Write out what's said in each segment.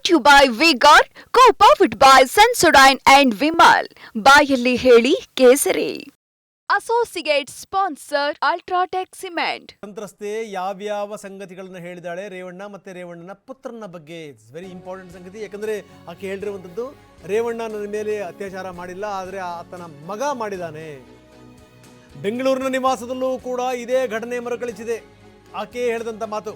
Brought you by Vigor co powered by Sensodyne and Vimal ಬಾಯಲ್ಲಿ ಹೇಳಿ ಕೇಸರಿ. Associate sponsor UltraTech cement ಸಂತ್ರಸ್ತೆ ಯಾವ್ಯಾವ ಸಂಗತಿಗಳನ್ನು ಹೇಳಿದಾಳೆ ರೇವಣ್ಣ ಮತ್ತೆ ರೇವಣ್ಣನ ಪುತ್ರನ ಬಗ್ಗೆ. ಇಟ್ಸ್ ವೆರಿ ಇಂಪಾರ್ಟೆಂಟ್ ಸಂಗತಿ. ಯಾಕಂದ್ರೆ ಆಕೆ ಹೇಳಿರುವಂಥದ್ದು ರೇವಣ್ಣ ನನ್ನ ಮೇಲೆ ಅತ್ಯಾಚಾರ ಮಾಡಿಲ್ಲ, ಆದರೆ ಆತನ ಮಗ ಮಾಡಿದಾನೆ. ಬೆಂಗಳೂರಿನ ನಿವಾಸದಲ್ಲೂ ಕೂಡ ಇದೇ ಘಟನೆ ಮರುಕಳಿಸಿದೆ. ಆಕೆ ಹೇಳಿದಂಥ ಮಾತು.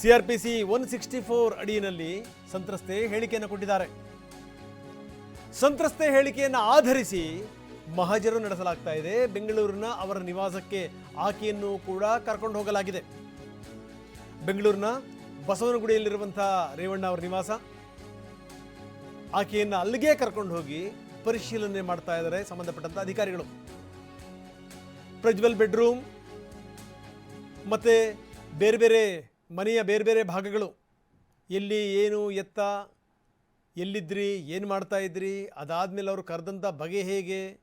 C R P C one sixty four ಅಡಿಯಲ್ಲಿ ಸಂತ್ರಸ್ತೆ ಹೇಳಿಕೆಯನ್ನು ಕೊಟ್ಟಿದ್ದಾರೆ. ಸಂತ್ರಸ್ತೆ ಹೇಳಿಕೆಯನ್ನು ಆಧರಿಸಿ ಮಹಜರು ನಡೆಸಲಾಗ್ತಾ ಇದೆ. ಬೆಂಗಳೂರಿನ ಅವರ ನಿವಾಸಕ್ಕೆ ಆಕೆಯನ್ನು ಕೂಡ ಕರ್ಕೊಂಡು ಹೋಗಲಾಗಿದೆ. ಬೆಂಗಳೂರಿನ ಬಸವನಗುಡಿಯಲ್ಲಿರುವಂತಹ ರೇವಣ್ಣ ಅವರ ನಿವಾಸ. ಆಕೆಯನ್ನು ಅಲ್ಲಿಗೆ ಕರ್ಕೊಂಡು ಹೋಗಿ ಪರಿಶೀಲನೆ ಮಾಡ್ತಾ ಇದ್ದಾರೆ ಸಂಬಂಧಪಟ್ಟಂತ ಅಧಿಕಾರಿಗಳು. ಪ್ರಜ್ವಲ್ ಬೆಡ್ರೂಮ್ ಮತ್ತೆ ಬೇರೆ ಬೇರೆ ಮನೆಯ ಬೇರೆ ಬೇರೆ ಭಾಗಗಳು. ಎಲ್ಲಿ ಏನು ಎತ್ತ, ಎಲ್ಲಿದ್ರಿ, ಏನು ಮಾಡ್ತಾ ಇದ್ರಿ, ಅದಾದಮೇಲೆ ಅವರು ಕರೆದಂಥ ಬಗೆ ಹೇಗೆ,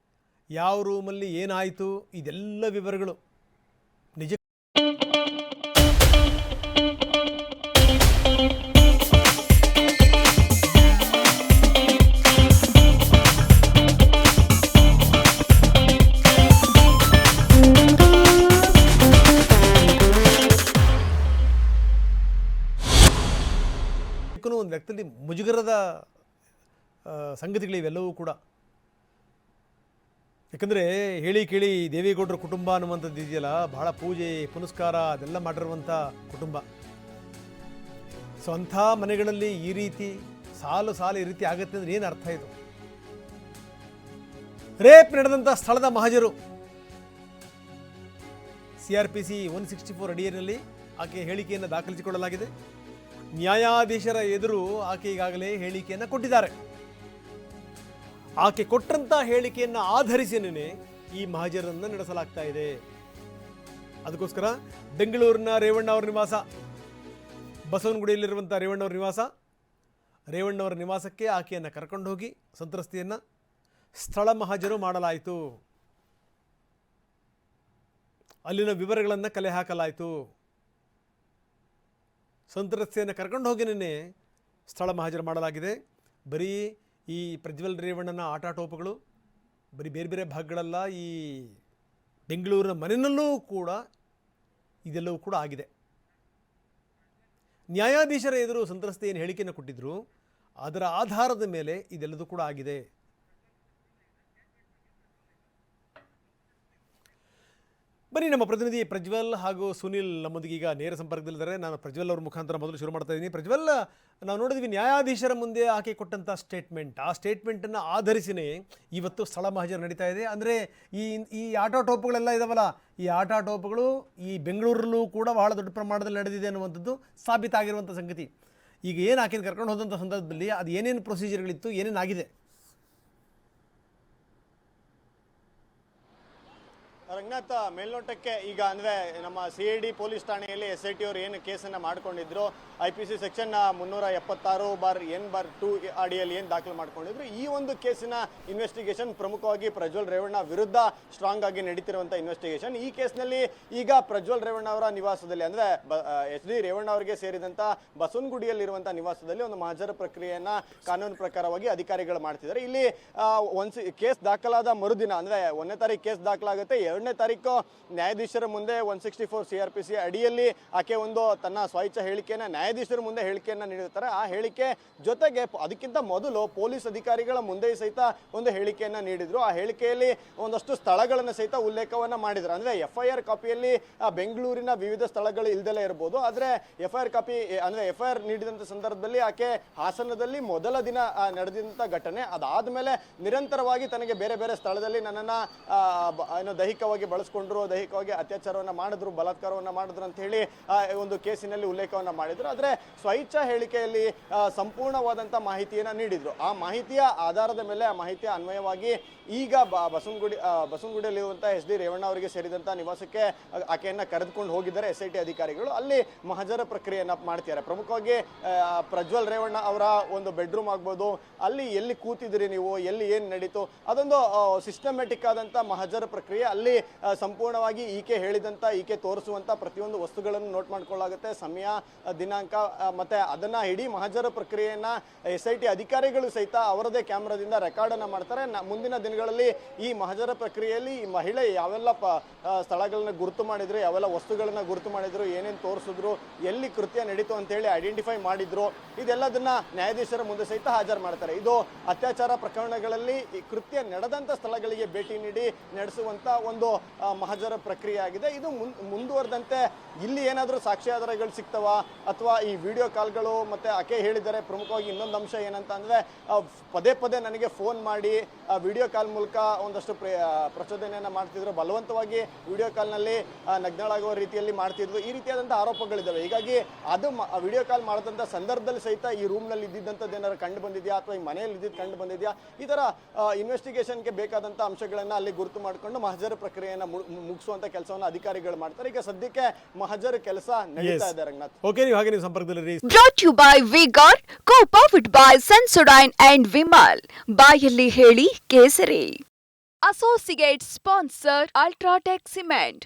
ಯಾವ ರೂಮಲ್ಲಿ ಏನಾಯಿತು, ಇದೆಲ್ಲ ವಿವರಗಳು. ನಿಜ ವ್ಯಕ್ತಿಯಲ್ಲಿ ಮುಜುಗರದ ಸಂಗತಿಗಳು ಸಂಗತಿಗಳಿವೆಲ್ಲವೂ ಕೂಡ. ಯಾಕಂದರೆ ಹೇಳಿ ಕೇಳಿ ದೇವೇಗೌಡರ ಕುಟುಂಬ ಅನ್ನುವಂಥದ್ದು ಇದೆಯಲ್ಲ, ಬಹಳ ಪೂಜೆ, ಪುನಸ್ಕಾರ ಅದೆಲ್ಲ ಮಾಡಿರುವಂಥ ಕುಟುಂಬ. ಸೊ ಅಂಥ ಮನೆಗಳಲ್ಲಿ ಈ ರೀತಿ ಸಾಲು ಸಾಲು ಈ ರೀತಿ ಆಗುತ್ತೆ ಅಂದ್ರೆ ಏನು ಅರ್ಥ ಇದು? ರೇಪ್ ನಡೆದಂಥ ಸ್ಥಳದ ಮಹಜರು. C R P C one sixty four ಅಡಿಯಲ್ಲಿ ಆಕೆ ಹೇಳಿಕೆಯನ್ನು ದಾಖಲಿಸಿಕೊಳ್ಳಲಾಗಿದೆ. ನ್ಯಾಯಾಧೀಶರ ಎದುರು ಆಕೆ ಈಗಾಗಲೇ ಹೇಳಿಕೆಯನ್ನು ಕೊಟ್ಟಿದ್ದಾರೆ. ಆಕೆ ಕೊಟ್ಟಂತ ಹೇಳಿಕೆಯನ್ನು ಆಧರಿಸಿನೇ ಈ ಮಹಜರನ್ನು ನಡೆಸಲಾಗ್ತಾ ಇದೆ. ಅದಕ್ಕೋಸ್ಕರ ಬೆಂಗಳೂರಿನ ರೇವಣ್ಣ ಅವರ ನಿವಾಸ ಬಸವನಗುಡಿಯಲ್ಲಿರುವಂಥ ಅವರ ನಿವಾಸ, ರೇವಣ್ಣ ಅವರ ನಿವಾಸಕ್ಕೆ ಆಕೆಯನ್ನು ಕರ್ಕೊಂಡು ಹೋಗಿ ಸಂತ್ರಸ್ತೆಯನ್ನು ಸ್ಥಳ ಮಹಾಜರು ಮಾಡಲಾಯಿತು. ಅಲ್ಲಿನ ವಿವರಗಳನ್ನು ಕಲೆ ಹಾಕಲಾಯಿತು. ಸಂತ್ರಸ್ತೆಯನ್ನು ಕರ್ಕೊಂಡು ಹೋಗಿ ನಿನ್ನೆ ಸ್ಥಳ ಮಹಾಜರು ಮಾಡಲಾಗಿದೆ. ಬರೀ ಈ ಪ್ರಜ್ವಲ್ ರೇವಣ್ಣನ ಆಟಾಟೋಪಗಳು, ಬರೀ ಬೇರೆ ಬೇರೆ ಭಾಗಗಳೆಲ್ಲ, ಈ ಬೆಂಗಳೂರಿನ ಮನೆಯಲ್ಲೂ ಕೂಡ ಇದೆಲ್ಲವೂ ಕೂಡ ಆಗಿದೆ. ನ್ಯಾಯಾಧೀಶರ ಎದುರು ಸಂತ್ರಸ್ತೆ ಹೇಳಿಕೆಯನ್ನು ಕೊಟ್ಟಿದ್ರು, ಅದರ ಆಧಾರದ ಮೇಲೆ ಇದೆಲ್ಲದೂ ಕೂಡ ಆಗಿದೆ. ಬನ್ನಿ, ನಮ್ಮ ಪ್ರತಿನಿಧಿ ಪ್ರಜ್ವಲ್ ಹಾಗೂ ಸುನಿಲ್ ನಮ್ಮೊಂದಿಗೆ ಈಗ ನೇರ ಸಂಪರ್ಕದಲ್ಲಿದ್ದಾರೆ. ನಾನು ಪ್ರಜ್ವಲ್ ಅವ್ರ ಮುಖಾಂತರ ಮೊದಲು ಶುರು ಮಾಡ್ತಾ ಇದ್ದೀನಿ. ಪ್ರಜ್ವಲ್, ನಾವು ನೋಡಿದ್ವಿ ನ್ಯಾಯಾಧೀಶರ ಮುಂದೆ ಆಕೆ ಕೊಟ್ಟಂಥ ಸ್ಟೇಟ್ಮೆಂಟ್ ಆ ಸ್ಟೇಟ್ಮೆಂಟನ್ನು ಆಧರಿಸಿನೇ ಇವತ್ತು ಸ್ಥಳ ಮಹಜರು ನಡೀತಾ ಇದೆ. ಅಂದರೆ ಈ ಈ ಆಟೋಟೋಪುಗಳೆಲ್ಲ ಇದಾವಲ್ಲ, ಈ ಆಟೋಟೋಪುಗಳು ಈ ಬೆಂಗಳೂರಲ್ಲೂ ಕೂಡ ಬಹಳ ದೊಡ್ಡ ಪ್ರಮಾಣದಲ್ಲಿ ನಡೆದಿದೆ ಅನ್ನುವಂಥದ್ದು ಸಾಬೀತಾಗಿರುವಂಥ ಸಂಗತಿ. ಈಗ ಏನು ಆಕೆನ ಕರ್ಕೊಂಡು ಹೋದಂಥ ಸಂದರ್ಭದಲ್ಲಿ ಅದು ಏನೇನು ಪ್ರೊಸೀಜರ್ಗಳಿತ್ತು ಏನೇನಾಗಿದೆ ರಂಗನಾಥ್, ಮೇಲ್ನೋಟಕ್ಕೆ ಈಗ ಅಂದ್ರೆ ನಮ್ಮ ಸಿ ಐ ಡಿ ಪೊಲೀಸ್ ಠಾಣೆಯಲ್ಲಿ ಎಸ್ ಐ ಟಿ ಅವರು ಏನು ಕೇಸನ್ನ ಮಾಡ್ಕೊಂಡಿದ್ರು? ಐ ಪಿ ಸಿ ಸೆಕ್ಷನ್ ಮುನ್ನೂರ ಎಪ್ಪತ್ತಾರು ಬಾರ್ ಎನ್ ಬಾರ್ ಟೂ ಅಡಿಯಲ್ಲಿ ಏನು ದಾಖಲು ಮಾಡ್ಕೊಂಡಿದ್ರು? ಈ ಒಂದು ಕೇಸಿನ ಇನ್ವೆಸ್ಟಿಗೇಷನ್ ಪ್ರಮುಖವಾಗಿ ಪ್ರಜ್ವಲ್ ರೇವಣ್ಣ ವಿರುದ್ಧ ಸ್ಟ್ರಾಂಗ್ ಆಗಿ ನಡೀತಿರುವಂತಹ ಇನ್ವೆಸ್ಟಿಗೇಷನ್ ಈ ಕೇಸ್ನಲ್ಲಿ ಈಗ ಪ್ರಜ್ವಲ್ ರೇವಣ್ಣ ಅವರ ನಿವಾಸದಲ್ಲಿ ಅಂದ್ರೆ ಎಚ್ ಡಿ ರೇವಣ್ಣ ಅವರಿಗೆ ಸೇರಿದಂತ ಬಸವನಗುಡಿಯಲ್ಲಿರುವಂತಹ ನಿವಾಸದಲ್ಲಿ ಒಂದು ಮಹಜರ ಪ್ರಕ್ರಿಯೆಯನ್ನ ಕಾನೂನು ಪ್ರಕಾರವಾಗಿ ಅಧಿಕಾರಿಗಳು ಮಾಡ್ತಿದ್ದಾರೆ. ಇಲ್ಲಿ ಒಂದು ಕೇಸ್ ದಾಖಲಾದ ಮರುದಿನ ಅಂದ್ರೆ ಒಂದನೇ ತಾರೀಕು ಕೇಸ್ ದಾಖಲಾಗುತ್ತೆ ಎರಡನೇ ತಾರೀಕು ನ್ಯಾಯಾಧೀಶರ ಮುಂದೆ one sixty four C R P C ಅಡಿಯಲ್ಲಿ ಆಕೆ ಒಂದು ತನ್ನ ಸ್ವಚ್ಛ ಹೇಳಿಕೆಯನ್ನ, ನ್ಯಾಯಾಧೀಶರ ಮುಂದೆ ಹೇಳಿಕೆಯನ್ನ ನೀಡುತ್ತಾರೆ ಆ ಹೇಳಿಕೆ ಜೊತೆಗೆ ಅದಕ್ಕಿಂತ ಮೊದಲು ಪೊಲೀಸ್ ಅಧಿಕಾರಿಗಳ ಮುಂದೆ ಸಹಿತ ಒಂದು ಹೇಳಿಕೆಯನ್ನ ನೀಡಿದ್ರು. ಆ ಹೇಳಿಕೆಯಲ್ಲಿ ಒಂದಷ್ಟು ಸ್ಥಳಗಳನ್ನು ಸಹಿತ ಉಲ್ಲೇಖವನ್ನ ಮಾಡಿದ್ರು. ಅಂದ್ರೆ ಎಫ್ ಐ ಆರ್ ಕಾಪಿಯಲ್ಲಿ ಬೆಂಗಳೂರಿನ ವಿವಿಧ ಸ್ಥಳಗಳು ಇಲ್ದಲೇ ಇರಬಹುದು ಆದರೆ ಎಫ್ ಐ ಆರ್ ಕಾಪಿ ಅಂದ್ರೆ ಎಫ್ ಐ ಆರ್ ನೀಡಿದಂತ ಸಂದರ್ಭದಲ್ಲಿ ಆಕೆ ಹಾಸನದಲ್ಲಿ ಮೊದಲ ದಿನ ನಡೆದಂಥ ಘಟನೆ. ಅದಾದ್ಮೇಲೆ ನಿರಂತರವಾಗಿ ತನಗೆ ಬೇರೆ ಬೇರೆ ಸ್ಥಳದಲ್ಲಿ ನನ್ನನ್ನ ಏನು ದೈಹಿಕ ದೈಹಿಕವಾಗಿ ಬಳಸ್ಕೊಂಡ್ರು, ದೈಹಿಕವಾಗಿ ಅತ್ಯಾಚಾರವನ್ನ ಮಾಡಿದ್ರು, ಬಲಾತ್ಕಾರವನ್ನು ಮಾಡಿದ್ರು ಅಂತ ಹೇಳಿ ಒಂದು ಕೇಸಿನಲ್ಲಿ ಉಲ್ಲೇಖವನ್ನ ಮಾಡಿದ್ರು. ಆದ್ರೆ ಸ್ವಇಚ್ಛಾ ಹೇಳಿಕೆಯಲ್ಲಿ ಸಂಪೂರ್ಣವಾದಂಥ ಮಾಹಿತಿಯನ್ನ ನೀಡಿದ್ರು. ಆ ಮಾಹಿತಿಯ ಆಧಾರದ ಮೇಲೆ, ಆ ಮಾಹಿತಿಯ ಅನ್ವಯವಾಗಿ ಈಗ ಬಸವನಗುಡಿ ಬಸವನಗುಡಿಯಲ್ಲಿರುವಂಥ ಎಸ್ ಡಿ ರೇವಣ್ಣ ಅವರಿಗೆ ಸೇರಿದಂತ ನಿವಾಸಕ್ಕೆ ಆಕೆಯನ್ನು ಕರೆದುಕೊಂಡು ಹೋಗಿದ್ದಾರೆ ಎಸ್ ಐ ಟಿ ಅಧಿಕಾರಿಗಳು. ಅಲ್ಲಿ ಮಹಜರ ಪ್ರಕ್ರಿಯೆಯನ್ನ ಮಾಡ್ತಿದ್ದಾರೆ. ಪ್ರಮುಖವಾಗಿ ಪ್ರಜ್ವಲ್ ರೇವಣ್ಣ ಅವರ ಒಂದು ಬೆಡ್ರೂಮ್ ಆಗ್ಬೋದು, ಅಲ್ಲಿ ಎಲ್ಲಿ ಕೂತಿದ್ರಿ ನೀವು, ಎಲ್ಲಿ ಏನು ನಡೀತು, ಅದೊಂದು ಸಿಸ್ಟಮೆಟಿಕ್ ಆದಂತ ಮಹಜರ ಪ್ರಕ್ರಿಯೆ ಅಲ್ಲಿ ಸಂಪೂರ್ಣವಾಗಿ ಈಕೆ ಹೇಳಿದಂತ, ಈಕೆ ತೋರಿಸುವಂತ ಪ್ರತಿಯೊಂದು ವಸ್ತುಗಳನ್ನು ನೋಟ್ ಮಾಡ್ಕೊಳ್ಳಾಗುತ್ತೆ. ಸಮಯ ದಿನಾಂಕ ಮತ್ತೆ ಅದನ್ನ ಇಡೀ ಮಹಜರ ಪ್ರಕ್ರಿಯೆಯನ್ನ ಎಸ್ ಐ ಟಿ ಅಧಿಕಾರಿಗಳು ಸಹಿತ ಅವರದೇ ಕ್ಯಾಮ್ರಾದಿಂದ ರೆಕಾರ್ಡ್ ಅನ್ನ ಮಾಡ್ತಾರೆ. ಮುಂದಿನ ದಿನಗಳಲ್ಲಿ ಈ ಮಹಜರ ಪ್ರಕ್ರಿಯೆಯಲ್ಲಿ ಈ ಮಹಿಳೆ ಯಾವೆಲ್ಲ ಪ ಸ್ಥಳಗಳನ್ನ ಗುರುತು ಮಾಡಿದ್ರು, ಯಾವೆಲ್ಲ ವಸ್ತುಗಳನ್ನ ಗುರುತು ಮಾಡಿದ್ರು, ಏನೇನು ತೋರಿಸಿದ್ರು, ಎಲ್ಲಿ ಕೃತ್ಯ ನಡೀತು ಅಂತೇಳಿ ಐಡೆಂಟಿಫೈ ಮಾಡಿದ್ರು, ಇದೆಲ್ಲದನ್ನ ನ್ಯಾಯಾಧೀಶರ ಮುಂದೆ ಸಹಿತ ಹಾಜರು ಮಾಡ್ತಾರೆ. ಇದು ಅತ್ಯಾಚಾರ ಪ್ರಕರಣಗಳಲ್ಲಿ ಈ ಕೃತ್ಯ ನಡೆದಂತ ಸ್ಥಳಗಳಿಗೆ ಭೇಟಿ ನೀಡಿ ನಡೆಸುವಂತ ಒಂದು ಆ, ಮಹಜರ ಪ್ರಕ್ರಿಯೆ ಆಗಿದೆ. ಇದು ಮುಂದುವರೆದಂತೆ ಇಲ್ಲಿ ಏನಾದರೂ ಸಾಕ್ಷ್ಯಾಧಾರಗಳು ಸಿಗ್ತವ? ಅಥವಾ ಈ ವಿಡಿಯೋ ಕಾಲ್ಗಳು ಮತ್ತೆ ಆಕೆ ಹೇಳಿದರೆ ಪ್ರಮುಖವಾಗಿ ಇನ್ನೊಂದು ಅಂಶ ಏನಂತ ಅಂದ್ರೆ ಪದೇ ಪದೇ ನನಗೆ ಫೋನ್ ಮಾಡಿ ವಿಡಿಯೋ ಕಾಲ್ ಮೂಲಕ ಒಂದಷ್ಟು ಪ್ರಚೋದನೆಯನ್ನು ಮಾಡ್ತಿದ್ರು. ಬಲವಂತವಾಗಿ ವಿಡಿಯೋ ಕಾಲ್ನಲ್ಲಿ ನಗ್ನಳಾಗುವ ರೀತಿಯಲ್ಲಿ ಮಾಡ್ತಿದ್ರು. ಈ ರೀತಿಯಾದಂಥ ಆರೋಪಗಳಿದ್ದಾವೆ ಹೀಗಾಗಿ ಅದು ವಿಡಿಯೋ ಕಾಲ್ ಮಾಡಿದಂಥ ಸಂದರ್ಭದಲ್ಲಿ ಸಹಿತ ಈ ರೂಮ್ನಲ್ಲಿ ಇದ್ದಿದ್ದಂಥದ್ದು ಏನಾದ್ರು ಕಂಡು ಬಂದಿದೆಯಾ? ಅಥವಾ ಈ ಮನೆಯಲ್ಲಿ ಇದ್ದಿದ್ದು ಕಂಡು ಬಂದಿದೆಯಾ? ಈ ಥರ ಇನ್ವೆಸ್ಟಿಗೇಷನ್ಗೆ ಬೇಕಾದಂಥ ಅಂಶಗಳನ್ನು ಅಲ್ಲಿ ಗುರುತು ಮಾಡಿಕೊಂಡು ಮಹಜರ್ ಪ್ರಕ್ರಿಯೆಯನ್ನು ಮುಗಿಸುವಂತ ಕೆಲಸವನ್ನು ಅಧಿಕಾರಿಗಳು ಮಾಡ್ತಾರೆ. ಈಗ ಸದ್ಯಕ್ಕೆ ಮಹಜರ್ ಕೆಲಸ ನಡೀತಾ ಇದೆ ರಂಗನಾಥ್. ಓಕೆ ನೀವು ಹಾಗೆ ನೀವು ಸಂಪರ್ಕದಲ್ಲಿ brought you by V got co powered by Sensodyne and Vimal ಬಾಯಲ್ಲಿ ಹೇಳಿ ಕೇಸರಿ. Associate sponsor UltraTech cement